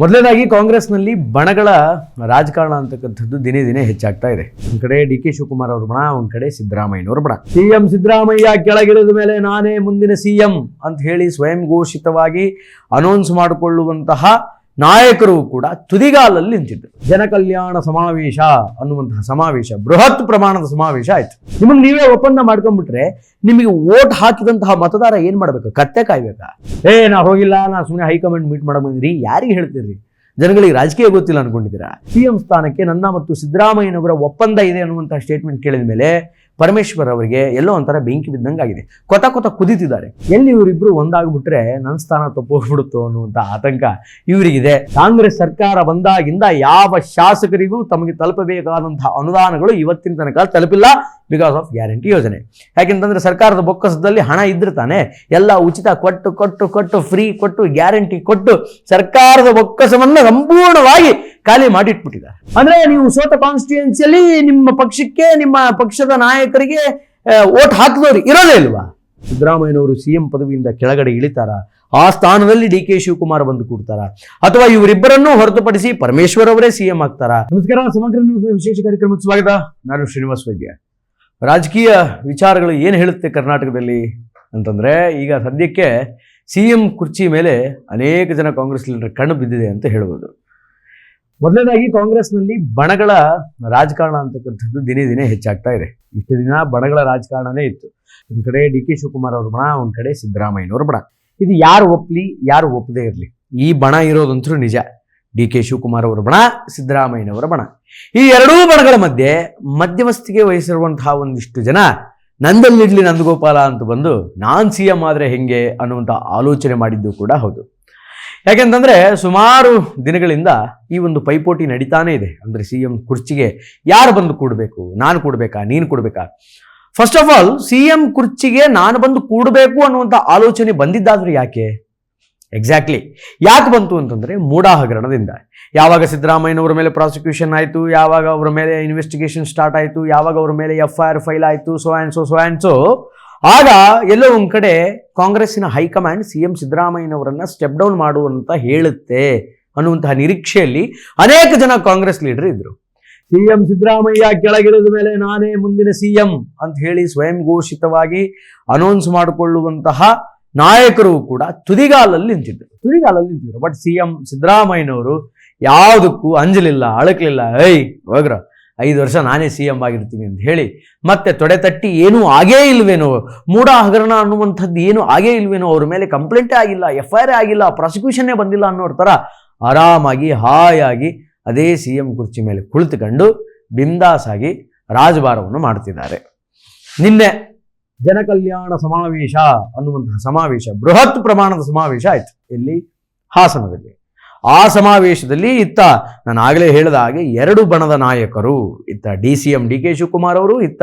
ಮೊದಲನೇದಾಗಿ ಕಾಂಗ್ರೆಸ್ನಲ್ಲಿ ಬಣಗಳ ರಾಜಕಾರಣ ಅಂತಕ್ಕಂಥದ್ದು ದಿನೇ ದಿನೇ ಹೆಚ್ಚಾಗ್ತಾ ಇದೆ. ಒಂದು ಕಡೆ ಡಿ ಕೆ ಶಿವಕುಮಾರ್ ಅವ್ರ ಬಣ, ಒಂದು ಕಡೆ ಸಿದ್ದರಾಮಯ್ಯನವ್ರ ಬಣ. ಸಿ ಎಂ ಸಿದ್ದರಾಮಯ್ಯ ಕೆಳಗಿಳಿದ ಮೇಲೆ ನಾನೇ ಮುಂದಿನ ಸಿಎಂ ಅಂತ ಹೇಳಿ ಸ್ವಯಂ ಘೋಷಿತವಾಗಿ ಅನೌನ್ಸ್ ಮಾಡಿಕೊಳ್ಳುವಂತಹ ನಾಯಕರು ಕೂಡ ತುದಿಗಾಲಲ್ಲಿ ನಿಂತಿದ್ದರು. ಜನಕಲ್ಯಾಣ ಸಮಾವೇಶ ಅನ್ನುವಂತಹ ಸಮಾವೇಶ, ಬೃಹತ್ ಪ್ರಮಾಣದ ಸಮಾವೇಶ ಆಯ್ತು. ನಿಮಗೆ ನೀವೇ ಒಪ್ಪಂದ ಮಾಡ್ಕೊಂಡ್ಬಿಟ್ರೆ ನಿಮಗೆ ವೋಟ್ ಹಾಕಿದಂತಹ ಮತದಾರ ಏನು ಮಾಡ್ಬೇಕು? ಕತ್ತೆ ಕಾಯ್ಬೇಕಾ? ಏ, ನಾ ಹೋಗಿಲ್ಲ, ನಾ ಸುಮ್ಮನೆ ಹೈಕಮಾಂಡ್ ಮೀಟ್ ಮಾಡಬಂದ್ರಿ ಬಂದಿರಿ. ಯಾರಿಗೆ ಹೇಳ್ತೀರಿ ಜನಗಳಿಗೆ ರಾಜಕೀಯ ಗೊತ್ತಿಲ್ಲ ಅನ್ಕೊಂಡಿದ್ದೀರಾ? ಸಿ ಎಂ ಸ್ಥಾನಕ್ಕೆ ನನ್ನ ಮತ್ತು ಸಿದ್ದರಾಮಯ್ಯನವರ ಒಪ್ಪಂದ ಇದೆ ಅನ್ನುವಂತಹ ಸ್ಟೇಟ್ಮೆಂಟ್ ಕೇಳಿದ ಮೇಲೆ ಪರಮೇಶ್ವರ್ ಅವರಿಗೆ ಎಲ್ಲೋ ಒಂಥರ ಬೆಂಕಿ ಬಿದ್ದಂಗೆ ಆಗಿದೆ. ಕೊತ ಕೊತ ಕುದಿತಿದ್ದಾರೆ. ಎಲ್ಲಿ ಇವರಿಬ್ರು ಒಂದಾಗ್ಬಿಟ್ರೆ ನನ್ನ ಸ್ಥಾನ ತಪ್ಪೋಗ್ಬಿಡುತ್ತೋ ಅನ್ನುವಂಥ ಆತಂಕ ಇವರಿಗಿದೆ. ಕಾಂಗ್ರೆಸ್ ಸರ್ಕಾರ ಬಂದಾಗಿಂದ ಯಾವ ಶಾಸಕರಿಗೂ ತಮಗೆ ತಲುಪಬೇಕಾದಂತಹ ಅನುದಾನಗಳು ಇವತ್ತಿನ ತನಕ ತಲುಪಿಲ್ಲ ಬಿಕಾಸ್ ಆಫ್ ಗ್ಯಾರಂಟಿ ಯೋಜನೆ. ಯಾಕೆಂತಂದ್ರೆ ಸರ್ಕಾರದ ಬೊಕ್ಕಸದಲ್ಲಿ ಹಣ ಇದ್ರೆ ತಾನೆ ಎಲ್ಲ ಉಚಿತ ಕೊಟ್ಟು ಕೊಟ್ಟು ಕೊಟ್ಟು ಫ್ರೀ ಕೊಟ್ಟು ಗ್ಯಾರಂಟಿ ಕೊಟ್ಟು ಸರ್ಕಾರದ ಬೊಕ್ಕಸವನ್ನು ಸಂಪೂರ್ಣವಾಗಿ ಖಾಲಿ ಮಾಡಿಟ್ಬಿಟ್ಟಿದ್ದಾರೆ. ಅಂದ್ರೆ ನೀವು ಸೋತ ಕಾನ್ಸ್ಟಿಟ್ಯೂನ್ಸಿಯಲ್ಲಿ ನಿಮ್ಮ ಪಕ್ಷಕ್ಕೆ ನಿಮ್ಮ ಪಕ್ಷದ ನಾಯಕರಿಗೆ ಓಟ್ ಹಾಕಿದವ್ರು ಇರೋದೇ ಇಲ್ವಾ? ಸಿದ್ದರಾಮಯ್ಯನವರು ಸಿಎಂ ಪದವಿಯಿಂದ ಕೆಳಗಡೆ ಇಳಿತಾರ? ಆ ಸ್ಥಾನದಲ್ಲಿ ಡಿ ಕೆ ಶಿವಕುಮಾರ್ ಬಂದು ಕೂಡ್ತಾರ? ಅಥವಾ ಇವರಿಬ್ಬರನ್ನೂ ಹೊರತುಪಡಿಸಿ ಪರಮೇಶ್ವರ್ ಅವರೇ ಸಿ ಎಂ ಆಗ್ತಾರ? ನಮಸ್ಕಾರ ಸಮಗ್ರ ವಿಶೇಷ ಕಾರ್ಯಕ್ರಮಕ್ಕೆ ಸ್ವಾಗತ. ನಾನು ಶ್ರೀನಿವಾಸ್ ವೈದ್ಯ. ರಾಜಕೀಯ ವಿಚಾರಗಳು ಏನು ಹೇಳುತ್ತೆ ಕರ್ನಾಟಕದಲ್ಲಿ ಅಂತಂದ್ರೆ ಈಗ ಸದ್ಯಕ್ಕೆ ಸಿ ಎಂ ಕುರ್ಚಿ ಮೇಲೆ ಅನೇಕ ಜನ ಕಾಂಗ್ರೆಸ್ ಲೀಡರ್ ಕಣ್ಣು ಬಿದ್ದಿದೆ ಅಂತ ಹೇಳ್ಬೋದು. ಮೊದಲನೇದಾಗಿ ಕಾಂಗ್ರೆಸ್ನಲ್ಲಿ ಬಣಗಳ ರಾಜಕಾರಣ ಅಂತಕ್ಕಂಥದ್ದು ದಿನೇ ದಿನೇ ಹೆಚ್ಚಾಗ್ತಾ ಇದೆ. ಇಷ್ಟು ದಿನ ಬಣಗಳ ರಾಜಕಾರಣನೇ ಇತ್ತು. ಒಂದು ಕಡೆ ಡಿ ಕೆ ಶಿವಕುಮಾರ್ ಅವ್ರ ಬಣ, ಒಂದು ಕಡೆ ಸಿದ್ದರಾಮಯ್ಯನವ್ರ ಬಣ. ಇದು ಯಾರು ಒಪ್ಪಲಿ ಯಾರು ಒಪ್ಪದೇ ಇರಲಿ? ಈ ಬಣ ಇರೋದಂತೂ ನಿಜ. ಡಿ ಕೆ ಶಿವಕುಮಾರ್ ಅವರ ಬಣ, ಸಿದ್ದರಾಮಯ್ಯನವರ ಬಣ. ಈ ಎರಡೂ ಬಣಗಳ ಮಧ್ಯೆ ಮಧ್ಯಮಸ್ಥಿಕೆ ವಹಿಸಿರುವಂತಹ ಒಂದಿಷ್ಟು ಜನ ನಂದಲ್ಲಿಡ್ಲಿ ನಂದಗೋಪಾಲ ಅಂತ ಬಂದು, ನಾನ್ ಸಿ ಎಂ ಆದರೆ ಹೆಂಗೆ ಅನ್ನುವಂಥ ಆಲೋಚನೆ ಮಾಡಿದ್ದು ಕೂಡ ಹೌದು. ಯಾಕೆಂತಂದ್ರೆ ಸುಮಾರು ದಿನಗಳಿಂದ ಈ ಒಂದು ಪೈಪೋಟಿ ನಡೀತಾನೆ ಇದೆ. ಅಂದ್ರೆ ಸಿ ಎಂ ಕುರ್ಚಿಗೆ ಯಾರು ಬಂದು ಕೂಡಬೇಕು? ನಾನು ಕೂಡಬೇಕಾ? ನೀನು ಕೂಡಬೇಕಾ? First of all C M ಕುರ್ಚಿಗೆ ನಾನು ಬಂದು ಕೂಡಬೇಕು ಅನ್ನುವಂಥ ಆಲೋಚನೆ ಬಂದಿದ್ದಾದ್ರೂ ಯಾಕೆ? ಎಕ್ಸಾಕ್ಟ್ಲಿ ಯಾಕೆ ಬಂತು ಅಂತಂದ್ರೆ ಮೂಡಾ ಹಗರಣದಿಂದ ಯಾವಾಗ ಸಿದ್ದರಾಮಯ್ಯನವರ ಮೇಲೆ ಪ್ರಾಸಿಕ್ಯೂಷನ್ ಆಯಿತು, ಯಾವಾಗ ಅವರ ಮೇಲೆ ಇನ್ವೆಸ್ಟಿಗೇಷನ್ ಸ್ಟಾರ್ಟ್ ಆಯಿತು, ಯಾವಾಗ ಅವರ ಮೇಲೆ ಎಫ್ ಐ ಆರ್ ಫೈಲ್ ಆಯಿತು so and so so and so ಆಗ ಎಲ್ಲೋ ಒಂದು ಕಡೆ ಕಾಂಗ್ರೆಸ್ಸಿನ ಹೈಕಮಾಂಡ್ ಸಿ ಎಂ ಸಿದ್ದರಾಮಯ್ಯನವರನ್ನ ಸ್ಟೆಪ್ ಡೌನ್ ಮಾಡುವಂತ ಹೇಳುತ್ತೆ ಅನ್ನುವಂತಹ ನಿರೀಕ್ಷೆಯಲ್ಲಿ ಅನೇಕ ಜನ ಕಾಂಗ್ರೆಸ್ ಲೀಡರ್ ಇದ್ರು. ಸಿ ಎಂ ಸಿದ್ದರಾಮಯ್ಯ ಕೆಳಗಿಳಿದ ಮೇಲೆ ನಾನೇ ಮುಂದಿನ ಸಿ ಎಂ ಅಂತ ಹೇಳಿ ಸ್ವಯಂ ಘೋಷಿತವಾಗಿ ಅನೌನ್ಸ್ ಮಾಡಿಕೊಳ್ಳುವಂತಹ ನಾಯಕರು ಕೂಡ ತುದಿಗಾಲಲ್ಲಿ ನಿಂತಿದ್ರು. ತುದಿಗಾಲಲ್ಲಿ ನಿಂತಿದ್ರು. ಬಟ್ ಸಿ ಎಂ ಸಿದ್ದರಾಮಯ್ಯನವರು ಯಾವುದಕ್ಕೂ ಅಂಜಲಿಲ್ಲ, ಅಳಕಲಿಲ್ಲ. ಏಯ್, ಹೋಗ್ರ. ಐದು ವರ್ಷ ನಾನೇ ಸಿ ಎಂ ಆಗಿರ್ತೀನಿ ಅಂತ ಹೇಳಿ ಮತ್ತೆ ತೊಡೆ ತಟ್ಟಿ ಏನೂ ಆಗೇ ಇಲ್ವೇನೋ ಮೂಢ ಹಗರಣ ಅನ್ನುವಂಥದ್ದು ಏನು ಆಗೇ ಇಲ್ವೇನೋ, ಅವ್ರ ಮೇಲೆ ಕಂಪ್ಲೇಂಟೇ ಆಗಿಲ್ಲ ಎಫ್ ಐ ಆರ್ ಆಗಿಲ್ಲ ಪ್ರಾಸಿಕ್ಯೂಷನ್ನೇ ಬಂದಿಲ್ಲ ಅನ್ನೋರ ಥರ ಆರಾಮಾಗಿ, ಹಾಯಾಗಿ ಅದೇ ಸಿ ಎಂ ಕುರ್ಚಿ ಮೇಲೆ ಕುಳಿತುಕೊಂಡು ಬಿಂದಾಸಾಗಿ ರಾಜಭಾರವನ್ನು ಮಾಡ್ತಿದ್ದಾರೆ. ನಿನ್ನೆ ಜನಕಲ್ಯಾಣ ಸಮಾವೇಶ ಅನ್ನುವಂತಹ ಸಮಾವೇಶ, ಬೃಹತ್ ಪ್ರಮಾಣದ ಸಮಾವೇಶ ಆಯ್ತು. ಇಲ್ಲಿ ಹಾಸನದಲ್ಲಿ. ಆ ಸಮಾವೇಶದಲ್ಲಿ ಇತ್ತ ನಾನು ಆಗಲೇ ಹೇಳಿದ ಹಾಗೆ ಎರಡು ಬಣದ ನಾಯಕರು, ಇತ್ತ D C M D K Shivakumar ಅವರು, ಇತ್ತ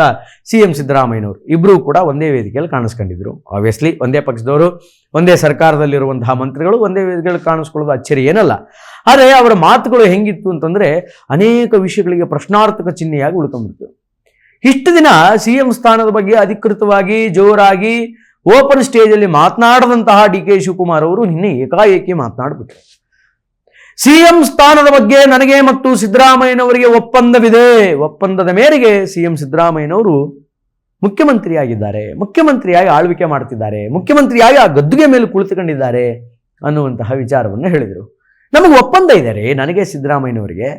ಸಿ ಎಂ ಸಿದ್ದರಾಮಯ್ಯನವರು ಇಬ್ಬರೂ ಕೂಡ ಒಂದೇ ವೇದಿಕೆಯಲ್ಲಿ ಕಾಣಿಸ್ಕೊಂಡಿದ್ರು. ಆಬ್ವಿಯಸ್ಲಿ ಒಂದೇ ಪಕ್ಷದವರು, ಒಂದೇ ಸರ್ಕಾರದಲ್ಲಿರುವಂತಹ ಮಂತ್ರಿಗಳು ಒಂದೇ ವೇದಿಕೆಯಲ್ಲಿ ಕಾಣಿಸ್ಕೊಳ್ಳೋದು ಅಚ್ಚರಿ ಏನಲ್ಲ. ಆದರೆ ಅವರ ಮಾತುಗಳು ಹೆಂಗಿತ್ತು ಅಂತಂದ್ರೆ ಅನೇಕ ವಿಷಯಗಳಿಗೆ ಪ್ರಶ್ನಾರ್ಥಕ ಚಿಹ್ನೆಯಾಗಿ ಉಳ್ಕೊಂಡ್ಬಿಡ್ತು. ಇಷ್ಟು ದಿನ ಸಿ ಎಂ ಸ್ಥಾನದ ಬಗ್ಗೆ ಅಧಿಕೃತವಾಗಿ ಜೋರಾಗಿ ಓಪನ್ ಸ್ಟೇಜಲ್ಲಿ ಮಾತನಾಡದಂತಹ ಡಿ ಕೆ ಶಿವಕುಮಾರ್ ಅವರು ನಿನ್ನೆ ಏಕಾಏಕಿ ಮಾತನಾಡ್ಬಿಟ್ರು. ಸಿ ಎಂ ಸ್ಥಾನದ ಬಗ್ಗೆ ನನಗೆ ಮತ್ತು ಸಿದ್ದರಾಮಯ್ಯನವರಿಗೆ ಒಪ್ಪಂದವಿದೆ. ಒಪ್ಪಂದದ ಮೇರೆಗೆ ಸಿಎಂ ಸಿದ್ದರಾಮಯ್ಯನವರು ಮುಖ್ಯಮಂತ್ರಿಯಾಗಿದ್ದಾರೆ. ಮುಖ್ಯಮಂತ್ರಿಯಾಗಿ ಆಳ್ವಿಕೆ ಮಾಡ್ತಿದ್ದಾರೆ. ಮುಖ್ಯಮಂತ್ರಿಯಾಗಿ ಆ ಗದ್ದುಗೆ ಮೇಲೆ ಕುಳಿತುಕೊಂಡಿದ್ದಾರೆ ಅನ್ನುವಂತಹ ವಿಚಾರವನ್ನು ಹೇಳಿದರು. ನಮಗೆ ಒಪ್ಪಂದ ಇದೆ ರೀ ನನಗೆ ಸಿದ್ದರಾಮಯ್ಯನವರಿಗೆ.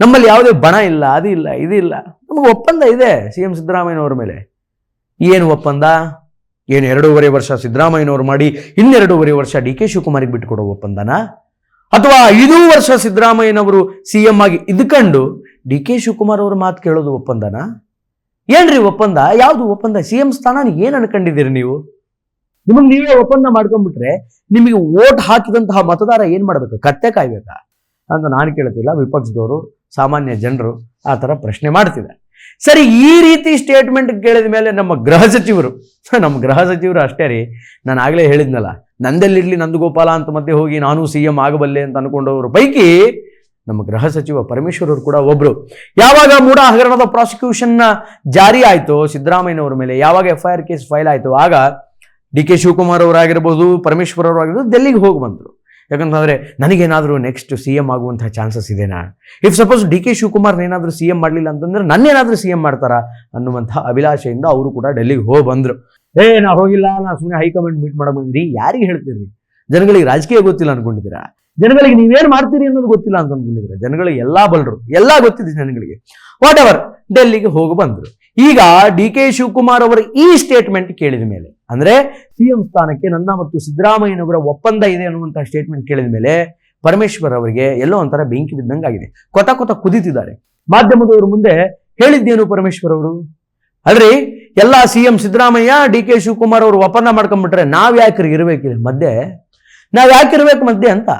ನಮ್ಮಲ್ಲಿ ಯಾವುದೇ ಬಣ ಇಲ್ಲ, ಅದು ಇಲ್ಲ, ಇದು ಇಲ್ಲ. ನಮಗೆ ಒಪ್ಪಂದ ಇದೆ ಸಿ ಎಂ ಸಿದ್ದರಾಮಯ್ಯನವರ ಮೇಲೆ. ಏನು ಒಪ್ಪಂದ? ಏನು ಎರಡೂವರೆ ವರ್ಷ ಸಿದ್ದರಾಮಯ್ಯನವರು ಮಾಡಿ, ಇನ್ನೆರಡೂವರೆ ವರ್ಷ ಡಿ ಕೆ ಶಿವಕುಮಾರಿಗೆ ಬಿಟ್ಟುಕೊಡೋ ಒಪ್ಪಂದನಾ? ಅಥವಾ ಐದು ವರ್ಷ ಸಿದ್ದರಾಮಯ್ಯನವರು ಸಿ ಎಂ ಆಗಿ ಇದ್ಕೊಂಡು ಡಿ ಕೆ ಶಿವಕುಮಾರ್ ಅವ್ರ ಮಾತು ಕೇಳೋದು ಒಪ್ಪಂದನಾ? ಏನ್ರಿ ಒಪ್ಪಂದ? ಯಾವುದು ಒಪ್ಪಂದ? ಸಿ ಎಂ ಸ್ಥಾನ ಏನು ಅನ್ಕೊಂಡಿದ್ದೀರಿ ನೀವು? ನಿಮಗೆ ನೀವೇ ಒಪ್ಪಂದ ಮಾಡ್ಕೊಂಡ್ಬಿಟ್ರೆ ನಿಮಗೆ ವೋಟ್ ಹಾಕಿದಂತಹ ಮತದಾರ ಏನು ಮಾಡಬೇಕು? ಕತ್ತೆ ಕಾಯ್ಬೇಕಾ? ಅಂತ ನಾನು ಕೇಳ್ತಿಲ್ಲ. ವಿಪಕ್ಷದವರು, ಸಾಮಾನ್ಯ ಜನರು ಆ ಥರ ಪ್ರಶ್ನೆ ಮಾಡ್ತಿದ್ದಾರೆ. ಸರಿ, ಈ ರೀತಿ ಸ್ಟೇಟ್ಮೆಂಟ್ ಕೇಳಿದ ಮೇಲೆ ನಮ್ಮ ಗೃಹ ಸಚಿವರು, ನಮ್ಮ ಗೃಹ ಸಚಿವರು ಅಷ್ಟೇ ರೀ. ನಾನು ಆಗಲೇ ಹೇಳಿದ್ನಲ್ಲ ನಂದೆಲ್ಲಿರ್ಲಿ ನಂದಗೋಪಾಲ ಅಂತ ಮಧ್ಯೆ ಹೋಗಿ ನಾನು ಸಿ ಎಂ ಆಗಬಲ್ಲೆ ಅಂತ ಅನ್ಕೊಂಡವ್ರ ಪೈಕಿ ನಮ್ಮ ಗೃಹ ಸಚಿವ ಪರಮೇಶ್ವರ್ ಅವರು ಕೂಡ ಒಬ್ರು. ಯಾವಾಗ ಮೂಡ ಹಗರಣದ ಪ್ರಾಸಿಕ್ಯೂಷನ್ನ ಜಾರಿ ಆಯಿತು ಸಿದ್ದರಾಮಯ್ಯನವರ ಮೇಲೆ, ಯಾವಾಗ F I R case file ಆಯಿತು, ಆಗ ಡಿ ಕೆ ಶಿವಕುಮಾರ್ ಅವರಾಗಿರ್ಬೋದು ಪರಮೇಶ್ವರ್ ಅವರಾಗಿರ್ಬೋದು ಡೆಲ್ಲಿಗೆ ಹೋಗಿ ಬಂದರು. ಯಾಕಂತಂದರೆ ನನಗೇನಾದರೂ ನೆಕ್ಸ್ಟ್ ಸಿ ಎಂ ಆಗುವಂತಹ ಚಾನ್ಸಸ್ ಇದೆನಾ? If suppose D K Shivakumar ಏನಾದರೂ ಸಿ ಎಂ ಮಾಡಲಿಲ್ಲ ಅಂತಂದ್ರೆ ನನ್ನೇನಾದರೂ ಸಿ ಎಂ ಮಾಡ್ತಾರಾ ಅನ್ನುವಂಥ ಅಭಿಲಾಷೆಯಿಂದ ಅವರು ಕೂಡ ಡೆಲ್ಲಿಗೆ ಹೋಗಿ ಬಂದರು. ಏ, ನಾ ಹೋಗಿಲ್ಲ, ನಾ ಸುಮ್ಮನೆ ಹೈಕಮಾಂಡ್ ಮೀಟ್ ಮಾಡಕ್ ಬಂದಿರಿ. ಯಾರಿಗೆ ಹೇಳ್ತೀರಿ ಜನಗಳಿಗೆ ರಾಜಕೀಯ ಗೊತ್ತಿಲ್ಲ ಅನ್ಕೊಂಡಿದ್ದೀರಾ? ಜನಗಳಿಗೆ ನೀವೇನು ಮಾಡ್ತೀರಿ ಅನ್ನೋದು ಗೊತ್ತಿಲ್ಲ ಅಂತ ಅನ್ಕೊಂಡಿದ್ದೀರಾ? ಜನಗಳಿಗೆ ಎಲ್ಲ ಬಲ್ರು, ಎಲ್ಲ ಗೊತ್ತಿದೆ ಜನಗಳಿಗೆ. ವಾಟ್ ಎವರ್ ಡೆಲ್ಲಿಗೆ ಹೋಗಿ ಬಂದರು. ಈಗ ಡಿ ಕೆ ಶಿವಕುಮಾರ್ ಅವರ ಈ ಸ್ಟೇಟ್ಮೆಂಟ್ ಕೇಳಿದ ಮೇಲೆ, ಅಂದ್ರೆ ಸಿಎಂ ಸ್ಥಾನಕ್ಕೆ ನನ್ನ ಮತ್ತು ಸಿದ್ದರಾಮಯ್ಯನವರ ಒಪ್ಪಂದ ಇದೆ ಅನ್ನುವಂಥ ಸ್ಟೇಟ್ಮೆಂಟ್ ಕೇಳಿದ ಮೇಲೆ ಪರಮೇಶ್ವರ್ ಅವರಿಗೆ ಎಲ್ಲೋ ಒಂಥರ ಬೆಂಕಿ ಬಿದ್ದಂಗೆ ಆಗಿದೆ. ಕೊತ ಕೊತ ಕುದಿತಿದ್ದಾರೆ. ಮಾಧ್ಯಮದವರ ಮುಂದೆ ಹೇಳಿದ್ದೇನು ಪರಮೇಶ್ವರ್ ಅವರು? ಅಲ್ರಿ ಎಲ್ಲ C M Siddaramaiah, D K Shivakumar ಅವರು ಒಪ್ಪಂದ ಮಾಡ್ಕೊಂಡ್ಬಿಟ್ರೆ ನಾವು ಯಾಕ್ರಿ ಇರ್ಬೇಕಿಲ್ಲ ಮಧ್ಯೆ? ನಾವ್ ಯಾಕಿರ್ಬೇಕು ಮಧ್ಯೆ ಅಂತ?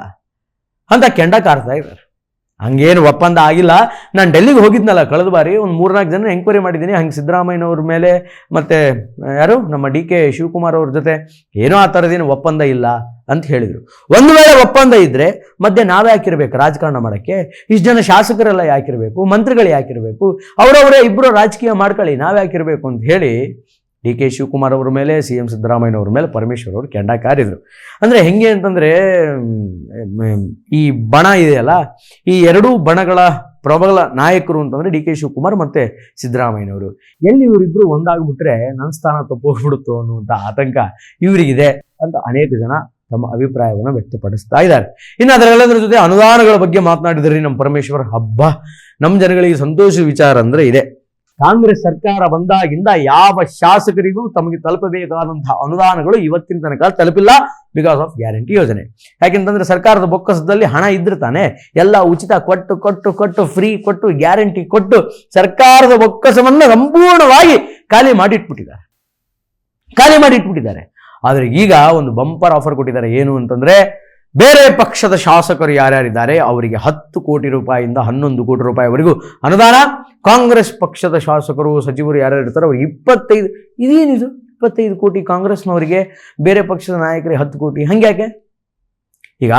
ಅಂತ ಕೆಂಡ ಕಾರ್ತಾ ಇದ್ದಾರೆ ಹಂಗೇನು ಒಪ್ಪಂದ ಆಗಿಲ್ಲ. ನಾನು ಡೆಲ್ಲಿಗೆ ಹೋಗಿದ್ನಲ್ಲ, ಕಳೆದ ಬಾರಿ ಒಂದು ಮೂರ್ನಾಲ್ಕು ಜನ ಎಂಕ್ವೈರಿ ಮಾಡಿದ್ದೀನಿ ಹಂಗೆ ಸಿದ್ದರಾಮಯ್ಯನವ್ರ ಮೇಲೆ, ಮತ್ತೆ ಯಾರು? ನಮ್ಮ ಡಿ ಕೆ ಶಿವಕುಮಾರ್ ಅವ್ರ ಜೊತೆ. ಏನೋ ಆ ಥರದೇನು ಒಪ್ಪಂದ ಇಲ್ಲ ಅಂತ ಹೇಳಿದರು. ಒಂದು ವೇಳೆ ಒಪ್ಪಂದ ಇದ್ದರೆ ಮತ್ತೆ ನಾವೇ ಹಾಕಿರ್ಬೇಕು, ರಾಜಕಾರಣ ಮಾಡೋಕ್ಕೆ. ಇಷ್ಟು ಜನ ಶಾಸಕರೆಲ್ಲ ಯಾಕಿರಬೇಕು, ಮಂತ್ರಿಗಳು ಯಾಕಿರಬೇಕು, ಅವರವರೇ ಇಬ್ಬರು ರಾಜಕೀಯ ಮಾಡ್ಕೊಳ್ಳಿ, ನಾವೇ ಯಾಕಿರಬೇಕು ಅಂತ ಹೇಳಿ ಡಿ ಕೆ ಶಿವಕುಮಾರ್ ಅವ್ರ ಮೇಲೆ, ಸಿ ಎಂ ಸಿದ್ದರಾಮಯ್ಯನವ್ರ ಮೇಲೆ ಪರಮೇಶ್ವರ್ ಅವರು ಕೆಂಡ ಕಾರಿದ್ರು ಅಂದರೆ ಹೆಂಗೆ ಅಂತಂದರೆ ಈ ಬಣ ಇದೆಯಲ್ಲ, ಈ ಎರಡೂ ಬಣಗಳ ಪ್ರಬಲ ನಾಯಕರು ಅಂತಂದ್ರೆ ಡಿ ಕೆ ಶಿವಕುಮಾರ್ ಮತ್ತೆ ಸಿದ್ದರಾಮಯ್ಯನವರು. ಎಲ್ಲಿ ಇವರಿಬ್ಬರು ಒಂದಾಗ್ಬಿಟ್ರೆ ನನ್ನ ಸ್ಥಾನ ತಪ್ಪೋಗ್ಬಿಡುತ್ತೋ ಅನ್ನುವಂಥ ಆತಂಕ ಇವರಿಗಿದೆ ಅಂತ ಅನೇಕ ಜನ ತಮ್ಮ ಅಭಿಪ್ರಾಯವನ್ನು ವ್ಯಕ್ತಪಡಿಸ್ತಾ ಇದ್ದಾರೆ. ಇನ್ನು ಅದರೆಲ್ಲದರ ಜೊತೆ ಅನುದಾನಗಳ ಬಗ್ಗೆ ಮಾತನಾಡಿದ್ರಿ ನಮ್ಮ ಪರಮೇಶ್ವರ್ ಹಬ್ಬ. ನಮ್ಮ ಜನಗಳಿಗೆ ಸಂತೋಷ ವಿಚಾರ ಅಂದ್ರೆ ಇದೆ. ಕಾಂಗ್ರೆಸ್ ಸರ್ಕಾರ ಬಂದಾಗಿಂದ ಯಾವ ಶಾಸಕರಿಗೂ ತಮಗೆ ತಲುಪಬೇಕಾದಂತಹ ಅನುದಾನಗಳು ಇವತ್ತಿನ ತನಕ ತಲುಪಿಲ್ಲ ಬಿಕಾಸ್ ಆಫ್ ಗ್ಯಾರಂಟಿ ಯೋಜನೆ. ಯಾಕೆಂತಂದ್ರೆ ಸರ್ಕಾರದ ಬೊಕ್ಕಸದಲ್ಲಿ ಹಣ ಇದ್ರೆ ತಾನೆ ಎಲ್ಲ ಉಚಿತ ಕೊಟ್ಟು ಕೊಟ್ಟು ಕೊಟ್ಟು ಫ್ರೀ ಕೊಟ್ಟು ಗ್ಯಾರಂಟಿ ಕೊಟ್ಟು ಸರ್ಕಾರದ ಬೊಕ್ಕಸವನ್ನು ಸಂಪೂರ್ಣವಾಗಿ ಖಾಲಿ ಮಾಡಿಟ್ಬಿಟ್ಟಿದ್ದಾರೆ. ಖಾಲಿ ಮಾಡಿಟ್ಬಿಟ್ಟಿದ್ದಾರೆ. ಆದರೆ ಈಗ ಒಂದು ಬಂಪರ್ ಆಫರ್ ಕೊಟ್ಟಿದ್ದಾರೆ. ಏನು ಅಂತಂದ್ರೆ ಬೇರೆ ಪಕ್ಷದ ಶಾಸಕರು ಯಾರ್ಯಾರಿದ್ದಾರೆ? ಅವರಿಗೆ ಹತ್ತು ಕೋಟಿ ರೂಪಾಯಿಯಿಂದ ಹನ್ನೊಂದು ಕೋಟಿ ರೂಪಾಯಿವರೆಗೂ ಅನುದಾನ. ಕಾಂಗ್ರೆಸ್ ಪಕ್ಷದ ಶಾಸಕರು, ಸಚಿವರು ಯಾರ್ಯಾರು ಇರ್ತಾರೆ ಅವ್ರಿಗೆ ಇಪ್ಪತ್ತೈದು, ಇದೇನಿದು? ಇಪ್ಪತ್ತೈದು ಕೋಟಿ ಕಾಂಗ್ರೆಸ್ನವರಿಗೆ, ಬೇರೆ ಪಕ್ಷದ ನಾಯಕರಿಗೆ ಹತ್ತು ಕೋಟಿ. ಹಂಗ್ಯಾಕೆ? ಈಗ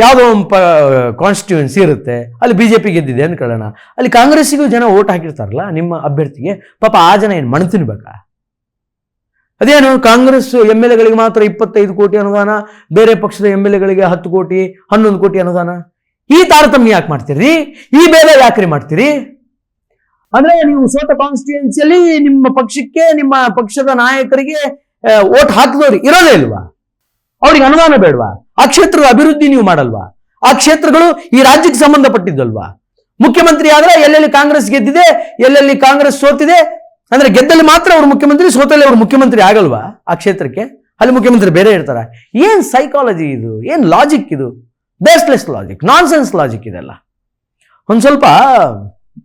ಯಾವುದೋ ಒಂದು ಪ ಕಾನ್ಸ್ಟಿಟ್ಯೂನ್ಸಿ ಇರುತ್ತೆ, ಅಲ್ಲಿ ಬಿ ಜೆ ಪಿ ಗೆದ್ದಿದೆ ಅನ್ಕೊಳ್ಳೋಣ. ಅಲ್ಲಿ ಕಾಂಗ್ರೆಸ್ಸಿಗೂ ಜನ ಓಟ್ ಹಾಕಿರ್ತಾರಲ್ಲ, ನಿಮ್ಮ ಅಭ್ಯರ್ಥಿಗೆ. ಪಾಪ ಆ ಜನ ಏನು ಮಣ್ಣು ತಿನ್ಬೇಕಾ? ಅದೇನು, ಕಾಂಗ್ರೆಸ್ ಎಂ ಎಲ್ ಎಗಳಿಗೆ ಮಾತ್ರ ಇಪ್ಪತ್ತೈದು ಕೋಟಿ ಅನುದಾನ, ಬೇರೆ ಪಕ್ಷದ ಎಂ ಎಲ್ ಎಗಳಿಗೆ ಹತ್ತು ಕೋಟಿ, ಹನ್ನೊಂದು ಕೋಟಿ ಅನುದಾನ? ಈ ತಾರತಮ್ಯ ಯಾಕೆ ಮಾಡ್ತೀರಿ? ಈ ಬೇರೆ ಯಾಕ್ರಿ ಮಾಡ್ತೀರಿ? ಅಂದ್ರೆ ನೀವು ಸೋತ ಕಾನ್ಸ್ಟಿಟ್ಯೂನ್ಸಿಯಲ್ಲಿ ನಿಮ್ಮ ಪಕ್ಷಕ್ಕೆ, ನಿಮ್ಮ ಪಕ್ಷದ ನಾಯಕರಿಗೆ ಓಟ್ ಹಾಕಿದವ್ರು ಇರೋದೇ ಇಲ್ವಾ? ಅವ್ರಿಗೆ ಅನುದಾನ ಬೇಡವಾ? ಆ ಕ್ಷೇತ್ರದ ಅಭಿವೃದ್ಧಿ ನೀವು ಮಾಡಲ್ವಾ? ಆ ಕ್ಷೇತ್ರಗಳು ಈ ರಾಜ್ಯಕ್ಕೆ ಸಂಬಂಧಪಟ್ಟಿದ್ದಲ್ವಾ? ಮುಖ್ಯಮಂತ್ರಿ ಆದ್ರೆ ಎಲ್ಲೆಲ್ಲಿ ಕಾಂಗ್ರೆಸ್ ಗೆದ್ದಿದೆ, ಎಲ್ಲೆಲ್ಲಿ ಕಾಂಗ್ರೆಸ್ ಸೋತಿದೆ ಅಂದ್ರೆ ಗೆದ್ದಲ್ಲಿ ಮಾತ್ರ ಅವ್ರು ಮುಖ್ಯಮಂತ್ರಿ, ಸೋತಲ್ಲಿ ಅವ್ರು ಮುಖ್ಯಮಂತ್ರಿ ಆಗಲ್ವಾ ಆ ಕ್ಷೇತ್ರಕ್ಕೆ? ಅಲ್ಲಿ ಮುಖ್ಯಮಂತ್ರಿ ಬೇರೆ ಇರ್ತಾರೆ. ಏನು ಸೈಕಾಲಜಿ ಇದು? ಏನು ಲಾಜಿಕ್ ಇದು? Baseless logic nonsense logic ಇದೆಲ್ಲ. ಒಂದು ಸ್ವಲ್ಪ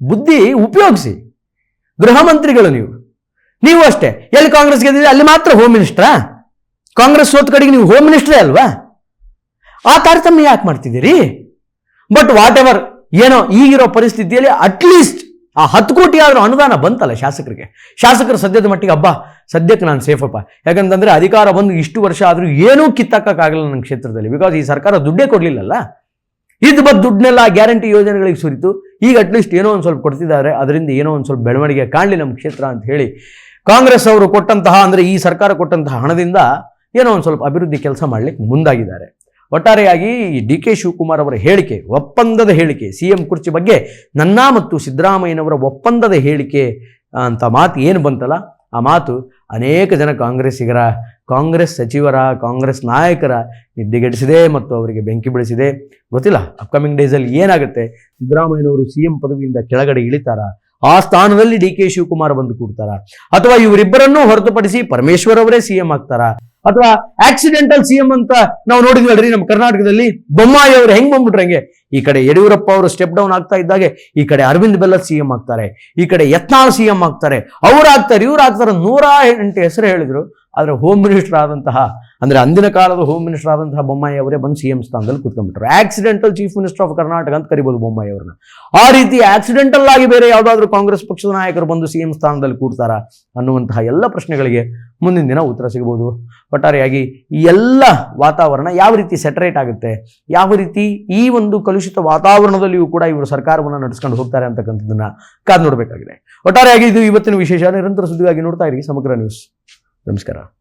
ಬುದ್ಧಿ ಉಪಯೋಗಿಸಿ. ಗೃಹ ಮಂತ್ರಿಗಳು ನೀವು. ನೀವು ಅಷ್ಟೇ. ಎಲ್ಲಿ ಕಾಂಗ್ರೆಸ್ ಗೆದ್ದಿದೆ, ಅಲ್ಲಿ ಮಾತ್ರ ಹೋಮ್ ಮಿನಿಸ್ಟ್ರಾ ಕಾಂಗ್ರೆಸ್ ಸೋತ್ ಕಡೆಗೆ ನೀವು ಹೋಮ್ ಮಿನಿಸ್ಟ್ರೇ ಅಲ್ವಾ? ಆ ತಾರತಮ್ಯ ಯಾಕೆ ಮಾಡ್ತಿದ್ದೀರಿ? ಬಟ್ ವಾಟ್ ಎವರ್ ಏನೋ ಈಗಿರೋ ಪರಿಸ್ಥಿತಿಯಲ್ಲಿ ಅಟ್ಲೀಸ್ಟ್ ಆ ಹತ್ತು ಕೋಟಿ ಆದರೂ ಅನುದಾನ ಬಂತಲ್ಲ ಶಾಸಕರಿಗೆ? ಶಾಸಕರು ಸದ್ಯದ ಮಟ್ಟಿಗೆ ಹಬ್ಬ ಸದ್ಯಕ್ಕೆ ನಾನು ಸೇಫಪ್ಪ ಯಾಕಂತಂದರೆ ಅಧಿಕಾರ ಬಂದು ಇಷ್ಟು ವರ್ಷ ಆದರೂ ಏನೂ ಕಿತ್ತಕ್ಕಾಗಲ್ಲ ನನ್ನ ಕ್ಷೇತ್ರದಲ್ಲಿ. ಬಿಕಾಸ್ ಈ ಸರ್ಕಾರ ದುಡ್ಡೇ ಕೊಡಲಿಲ್ಲಲ್ಲ? ಇದು ಬಂದು ದುಡ್ಡನ್ನೆಲ್ಲ ಗ್ಯಾರಂಟಿ ಯೋಜನೆಗಳಿಗೆ ಸುರಿತು. ಈಗ ಅಟ್ಲೀಸ್ಟ್ ಏನೋ ಒಂದು ಸ್ವಲ್ಪ ಕೊಡ್ತಿದ್ದಾರೆ. ಅದರಿಂದ ಏನೋ ಒಂದು ಸ್ವಲ್ಪ ಬೆಳವಣಿಗೆ ಕಾಣಲಿ ನಮ್ಮ ಕ್ಷೇತ್ರ ಅಂತ ಹೇಳಿ ಕಾಂಗ್ರೆಸ್ ಅವರು ಕೊಟ್ಟಂತಹ, ಅಂದರೆ ಈ ಸರ್ಕಾರ ಕೊಟ್ಟಂತಹ ಹಣದಿಂದ ಏನೋ ಒಂದು ಸ್ವಲ್ಪ ಅಭಿವೃದ್ಧಿ ಕೆಲಸ ಮಾಡಲಿಕ್ಕೆ ಮುಂದಾಗಿದ್ದಾರೆ. ಒಟ್ಟಾರೆಯಾಗಿ ಡಿ ಕೆ ಶಿವಕುಮಾರ್ ಅವರ ಹೇಳಿಕೆ, ಒಪ್ಪಂದದ ಹೇಳಿಕೆ, ಸಿ ಎಂ ಕುರ್ಚಿ ಬಗ್ಗೆ ನನ್ನ ಮತ್ತು ಸಿದ್ದರಾಮಯ್ಯನವರ ಒಪ್ಪಂದದ ಹೇಳಿಕೆ ಅಂತ ಮಾತು ಏನು ಬಂತಲ್ಲ, ಆ ಮಾತು ಅನೇಕ ಜನ ಕಾಂಗ್ರೆಸ್ಸಿಗರ, ಕಾಂಗ್ರೆಸ್ ಸಚಿವರ, ಕಾಂಗ್ರೆಸ್ ನಾಯಕರ ನಿದ್ದೆಗೆಡಿಸಿದೆ ಮತ್ತು ಅವರಿಗೆ ಬೆಂಕಿ ಬೆಳೆಸಿದೆ. ಗೊತ್ತಿಲ್ಲ ಅಪ್ಕಮಿಂಗ್ ಡೇಸಲ್ಲಿ ಏನಾಗುತ್ತೆ, ಸಿದ್ದರಾಮಯ್ಯನವರು ಸಿ ಎಂ ಪದವಿಯಿಂದ ಕೆಳಗಡೆ ಇಳಿತಾರ, ಆ ಸ್ಥಾನದಲ್ಲಿ ಡಿ ಕೆ ಶಿವಕುಮಾರ್ ಬಂದು ಕೂಡ್ತಾರ, ಅಥವಾ ಇವರಿಬ್ಬರನ್ನೂ ಹೊರತುಪಡಿಸಿ ಪರಮೇಶ್ವರ್ ಅವರೇ ಸಿ ಎಂ ಆಗ್ತಾರ? ಅಥವಾ ಆಕ್ಸಿಡೆಂಟಲ್ ಸಿ ಎಂ ಅಂತ ನಾವು ನೋಡಿದ್ವಲ್ರಿ ನಮ್ಮ ಕರ್ನಾಟಕದಲ್ಲಿ? ಬೊಮ್ಮಾಯಿ ಅವರು ಹೆಂಗ್ ಬಂದ್ಬಿಟ್ರಂಗೆ? ಈ ಕಡೆ ಯಡಿಯೂರಪ್ಪ ಅವರು ಸ್ಟೆಪ್ ಡೌನ್ ಆಗ್ತಾ ಇದ್ದಾಗೆ, ಈ ಕಡೆ ಅರವಿಂದ್ ಬೆಲ್ಲ ಸಿ ಎಂ ಆಗ್ತಾರೆ. ಈ ಕಡೆ ಯತ್ನಾಳ್ ಸಿ ಎಂ ಆಗ್ತಾರೆ. ಅವ್ರು ಆಗ್ತಾರೆ, ಇವ್ರು ಆಗ್ತಾರೆ. ನೂರ ಎಂಟು ಹೆಸರು ಹೇಳಿದ್ರು. ಆದರೆ ಹೋಮ್ ಮಿನಿಸ್ಟರ್ ಆದಂತಹ, ಅಂದರೆ ಅಂದಿನ ಕಾಲದ ಹೋಮ್ ಮಿನಿಸ್ಟರ್ ಆದಂತಹ ಬೊಮ್ಮಾಯಿ ಅವರೇ ಬಂದು ಸಿ ಎಂ ಸ್ಥಾನದಲ್ಲಿ ಕೂತ್ಕೊಂಡ್ಬಿಟ್ರು. Accidental chief minister of Karnataka ಅಂತ ಕರಿಬೋದು ಬೊಮ್ಮಾಯಿ ಅವ್ರನ್ನ. ಆ ರೀತಿ ಆಕ್ಸಿಡೆಂಟಲ್ ಆಗಿ ಬೇರೆ ಯಾವುದಾದ್ರೂ ಕಾಂಗ್ರೆಸ್ ಪಕ್ಷದ ನಾಯಕರು ಬಂದು ಸಿ ಎಂ ಸ್ಥಾನದಲ್ಲಿ ಕೂಡ್ತಾರಾ ಅನ್ನುವಂತಹ ಎಲ್ಲ ಪ್ರಶ್ನೆಗಳಿಗೆ ಮುಂದಿನ ದಿನ ಉತ್ತರ ಸಿಗಬಹುದು. ಒಟ್ಟಾರೆಯಾಗಿ ಈ ಎಲ್ಲ ವಾತಾವರಣ ಯಾವ ರೀತಿ ಸೆಟರೇಟ್ ಆಗುತ್ತೆ, ಯಾವ ರೀತಿ ಈ ಒಂದು ಕಲುಷಿತ ವಾತಾವರಣದಲ್ಲಿಯೂ ಕೂಡ ಇವರು ಸರ್ಕಾರವನ್ನು ನಡೆಸ್ಕೊಂಡು ಹೋಗ್ತಾರೆ ಅಂತಕ್ಕಂಥದ್ದನ್ನ ಕಾದು ನೋಡಬೇಕಾಗಿದೆ. ಒಟ್ಟಾರೆಯಾಗಿ ಇದು ಇವತ್ತಿನ ವಿಶೇಷ. ನಿರಂತರ ಸುದ್ದಿಗಾಗಿ ನೋಡ್ತಾ ಇರಿ ಸಮಗ್ರ ನ್ಯೂಸ್. ನಮಸ್ಕಾರ.